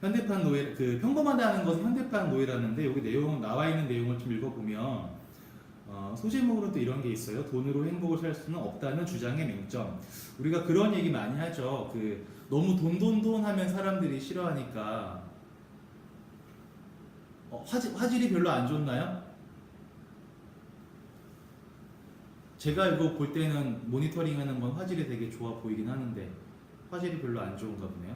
현대판 노예 그 평범하다는 것은 현대판 노예라는데 여기 내용 나와 있는 내용을 좀 읽어보면 어, 소제목으로 또 이런 게 있어요. 돈으로 행복을 살 수는 없다는 주장의 맹점. 우리가 그런 얘기 많이 하죠. 그 너무 돈 돈 돈 하면 사람들이 싫어하니까 어, 화질, 화질이 별로 안 좋나요? 제가 이거 볼 때는 모니터링 하는 건 화질이 되게 좋아 보이긴 하는데 화질이 별로 안 좋은가 보네요.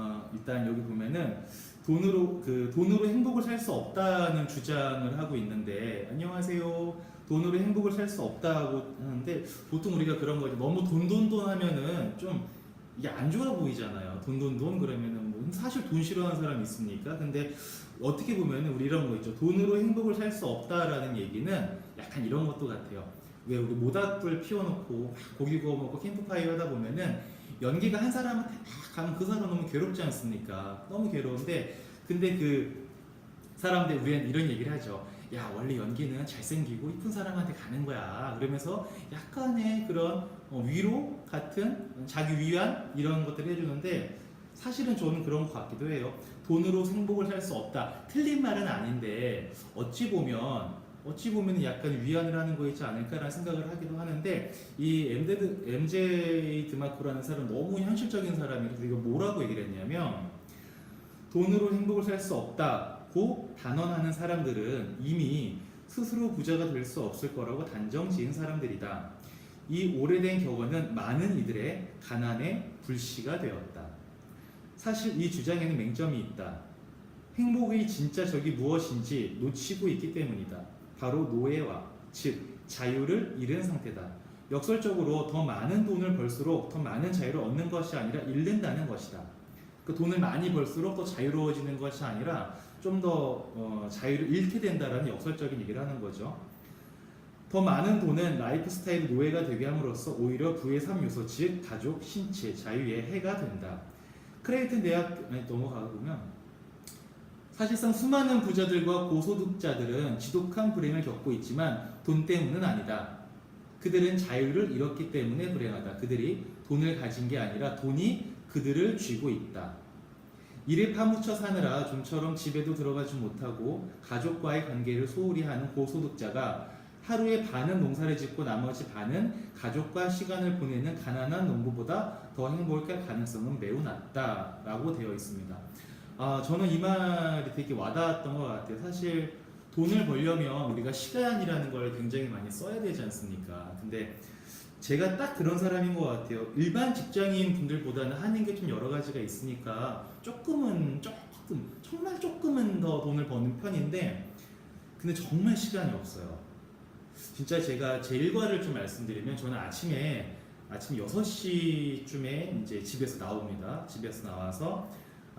어, 일단 여기 보면은 돈으로 그 돈으로 행복을 살 수 없다는 주장을 하고 있는데 안녕하세요. 돈으로 행복을 살 수 없다고 하는데 보통 우리가 그런 거죠. 너무 돈돈돈 하면은 좀 이게 안 좋아 보이잖아요. 돈돈돈 그러면은 뭐 사실 돈 싫어하는 사람 있습니까? 근데 어떻게 보면은 우리 이런 거 있죠. 돈으로 행복을 살 수 없다라는 얘기는 약간 이런 것도 같아요. 왜 우리 모닥불 피워놓고 막 고기 구워 먹고 캠프파이어 하다 보면은 연기가 한 사람한테 막 가면 그 사람 너무 괴롭지 않습니까? 너무 괴로운데 근데 그 사람들 우리는 이런 얘기를 하죠. 야 원래 연기는 잘생기고 이쁜 사람한테 가는 거야. 그러면서 약간의 그런 어, 위로 같은 자기 위안 이런 것들을 해주는데 사실은 저는 그런 것 같기도 해요. 돈으로 행복을 살 수 없다. 틀린 말은 아닌데 어찌 보면 어찌 보면 약간 위안을 하는 거이지 않을까라는 생각을 하기도 하는데 이 MZ, MJ 드마코라는 사람은 너무 현실적인 사람이라서 이거 뭐라고 얘기를 했냐면 돈으로 행복을 살 수 없다고 단언하는 사람들은 이미 스스로 부자가 될 수 없을 거라고 단정 지은 사람들이다. 이 오래된 격언은 많은 이들의 가난의 불씨가 되었다. 사실 이 주장에는 맹점이 있다. 행복의 진짜 적이 무엇인지 놓치고 있기 때문이다. 바로 노예와 즉 자유를 잃은 상태다. 역설적으로 더 많은 돈을 벌수록 더 많은 자유를 얻는 것이 아니라 잃는다는 것이다. 그 돈을 많이 벌수록 더 자유로워지는 것이 아니라 좀더 어, 자유를 잃게 된다라는 역설적인 얘기를 하는 거죠. 더 많은 돈은 라이프 스타일 노예가 되게 함으로써 오히려 부의 3요소 즉 가족, 신체, 자유에 해가 된다. 크레이튼 대학 넘어가 보면 사실상 수많은 부자들과 고소득자들은 지독한 불행을 겪고 있지만 돈 때문은 아니다. 그들은 자유를 잃었기 때문에 불행하다. 그들이 돈을 가진 게 아니라 돈이 그들을 쥐고 있다. 일에 파묻혀 사느라 좀처럼 집에도 들어가지 못하고 가족과의 관계를 소홀히 하는 고소득자가 하루에 반은 농사를 짓고 나머지 반은 가족과 시간을 보내는 가난한 농부보다 더 행복할 가능성은 매우 낮다라고 되어 있습니다. 아, 저는 이 말이 되게 와닿았던 것 같아요. 사실 돈을 벌려면 우리가 시간이라는 걸 굉장히 많이 써야 되지 않습니까? 근데 제가 딱 그런 사람인 것 같아요. 일반 직장인 분들보다는 하는 게 좀 여러 가지가 있으니까 조금은 조금 정말 조금은 더 돈을 버는 편인데 근데 정말 시간이 없어요. 진짜 제가 제 일과를 좀 말씀드리면 저는 아침에 아침 6시쯤에 이제 집에서 나옵니다. 집에서 나와서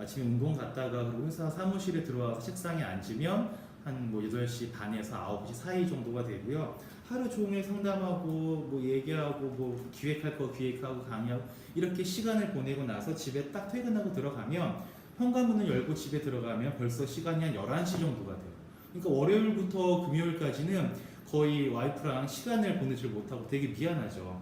아침에 운동 갔다가 그리고 회사 사무실에 들어와서 책상에 앉으면 한 뭐 8시 반에서 9시 사이 정도가 되고요. 하루 종일 상담하고 뭐 얘기하고 뭐 기획할 거 기획하고 강의하고 이렇게 시간을 보내고 나서 집에 딱 퇴근하고 들어가면 현관문을 열고 집에 들어가면 벌써 시간이 한 11시 정도가 돼요. 그러니까 월요일부터 금요일까지는 거의 와이프랑 시간을 보내질 못하고 되게 미안하죠.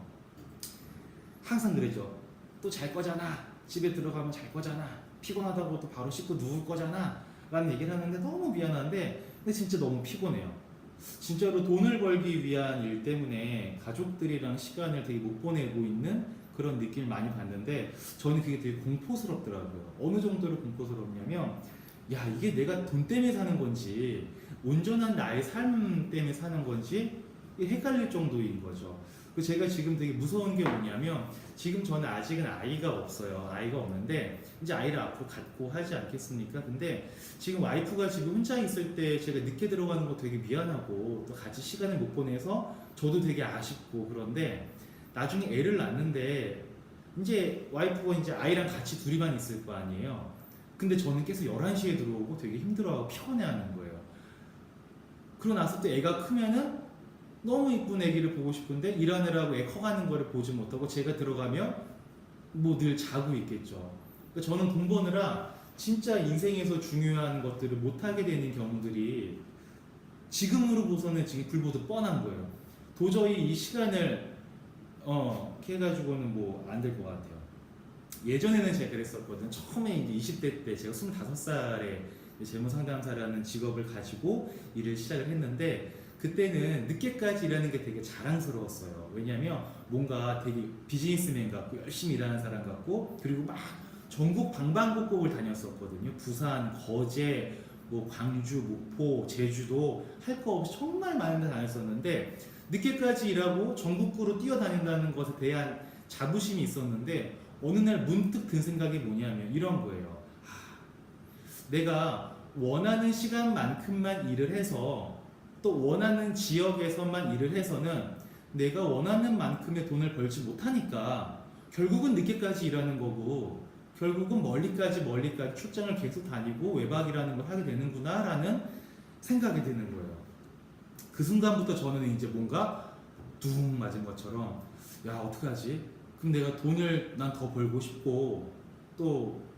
항상 그러죠. 또 잘 거잖아. 집에 들어가면 잘 거잖아. 피곤하다고 또 바로 씻고 누울 거잖아. 라는 얘기를 하는데 너무 미안한데 근데 진짜 너무 피곤해요. 진짜로 돈을 벌기 위한 일 때문에 가족들이랑 시간을 되게 못 보내고 있는 그런 느낌을 많이 받는데 저는 그게 되게 공포스럽더라고요. 어느 정도로 공포스럽냐면 야 이게 내가 돈 때문에 사는 건지 온전한 나의 삶 때문에 사는 건지 헷갈릴 정도인 거죠. 그 제가 지금 되게 무서운 게 뭐냐면 지금 저는 아직은 아이가 없어요. 아이가 없는데 이제 아이를 앞으로 갖고 하지 않겠습니까? 근데 지금 와이프가 지금 혼자 있을 때 제가 늦게 들어가는 거 되게 미안하고 또 같이 시간을 못 보내서 저도 되게 아쉽고 그런데 나중에 애를 낳는데 이제 와이프가 이제 아이랑 같이 둘이만 있을 거 아니에요. 근데 저는 계속 11시에 들어오고 되게 힘들어하고 피곤해하는 거예요. 그러고 나서 또 애가 크면은 너무 이쁜 애기를 보고 싶은데 일하느라고 애 커가는 거를 보지 못하고 제가 들어가면 뭐 늘 자고 있겠죠. 그러니까 저는 돈 버느라 진짜 인생에서 중요한 것들을 못하게 되는 경우들이 지금으로 보서는 지금 불보듯 뻔한 거예요. 도저히 이 시간을 어, 해가지고는 뭐 안 될 것 같아요. 예전에는 제가 그랬었거든요. 처음에 이제 20대 때 제가 25살에 재무 상담사라는 직업을 가지고 일을 시작을 했는데 그때는 늦게까지 일하는 게 되게 자랑스러웠어요. 왜냐하면 뭔가 되게 비즈니스맨 같고 열심히 일하는 사람 같고 그리고 막 전국 방방곡곡을 다녔었거든요. 부산, 거제, 뭐 광주, 목포, 제주도 할 거 없이 정말 많은 데 다녔었는데 늦게까지 일하고 전국구로 뛰어다닌다는 것에 대한 자부심이 있었는데 어느 날 문득 든 생각이 뭐냐면 이런 거예요. 아, 내가 원하는 시간만큼만 일을 해서 또 원하는 지역에서만 일을 해서는 내가 원하는 만큼의 돈을 벌지 못하니까 결국은 늦게까지 일하는 거고 결국은 멀리까지 멀리까지 출장을 계속 다니고 외박이라는 걸 하게 되는구나라는 생각이 드는 거예요. 그 순간부터 저는 이제 뭔가 둥 맞은 것처럼 야 어떡하지? 그럼 내가 돈을 난 더 벌고 싶고 또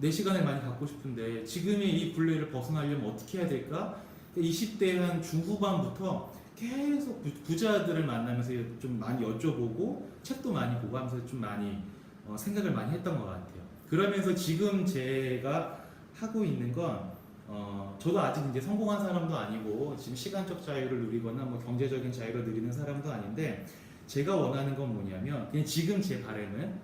내 시간을 많이 갖고 싶은데 지금의 이 굴레를 벗어나려면 어떻게 해야 될까? 20대 한 중후반부터 계속 부- 부자들을 만나면서 좀 많이 여쭤보고 책도 많이 보고 하면서 좀 많이 어, 생각을 많이 했던 것 같아요. 그러면서 지금 제가 하고 있는 건 어, 저도 아직 이제 성공한 사람도 아니고 지금 시간적 자유를 누리거나 뭐 경제적인 자유를 누리는 사람도 아닌데 제가 원하는 건 뭐냐면 그냥 지금 제 바람은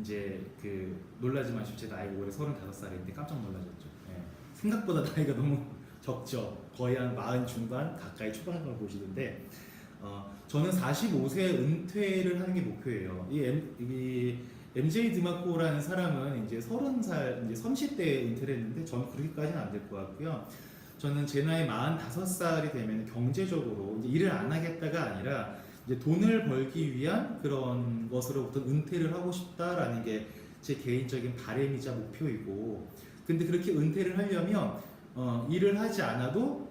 이제 그 놀라지 마십시오. 제 나이가 올해 35살인데 깜짝 놀라셨죠. 예. 생각보다 나이가 너무 적죠. 거의 한 40 중반 가까이 초반을 보시는데 어, 저는 45세 은퇴를 하는 게 목표예요. 이, M, 이 MJ 드마코라는 사람은 이제 30살, 이제 30대에 은퇴를 했는데 저는 그렇게까지는 안 될 것 같고요. 저는 제 나이 45살이 되면 경제적으로 이제 일을 안 하겠다가 아니라 이제 돈을 벌기 위한 그런 것으로부터 은퇴를 하고 싶다라는 게 제 개인적인 바램이자 목표이고 근데 그렇게 은퇴를 하려면 어, 일을 하지 않아도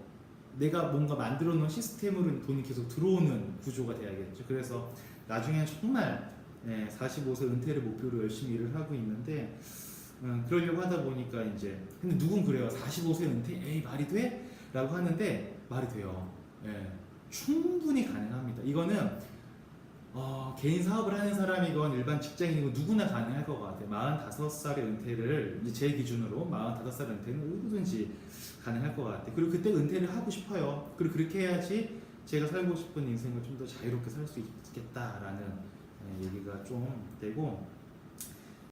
내가 뭔가 만들어 놓은 시스템으로 돈이 계속 들어오는 구조가 돼야겠죠. 그래서 나중에 정말 네, 45세 은퇴를 목표로 열심히 일을 하고 있는데 음, 그러려고 하다 보니까 이제 근데 누군 그래요. 45세 은퇴 에이 말이 돼? 라고 하는데 말이 돼요. 예, 충분히 가능합니다. 이거는 어, 개인 사업을 하는 사람이건 일반 직장인이건 누구나 가능할 것 같아요. 45살의 은퇴를 이제 제 기준으로 45살 은퇴는 누구든지 가능할 것 같아요. 그리고 그때 은퇴를 하고 싶어요. 그리고 그렇게 해야지 제가 살고 싶은 인생을 좀 더 자유롭게 살 수 있겠다라는 예, 얘기가 좀 되고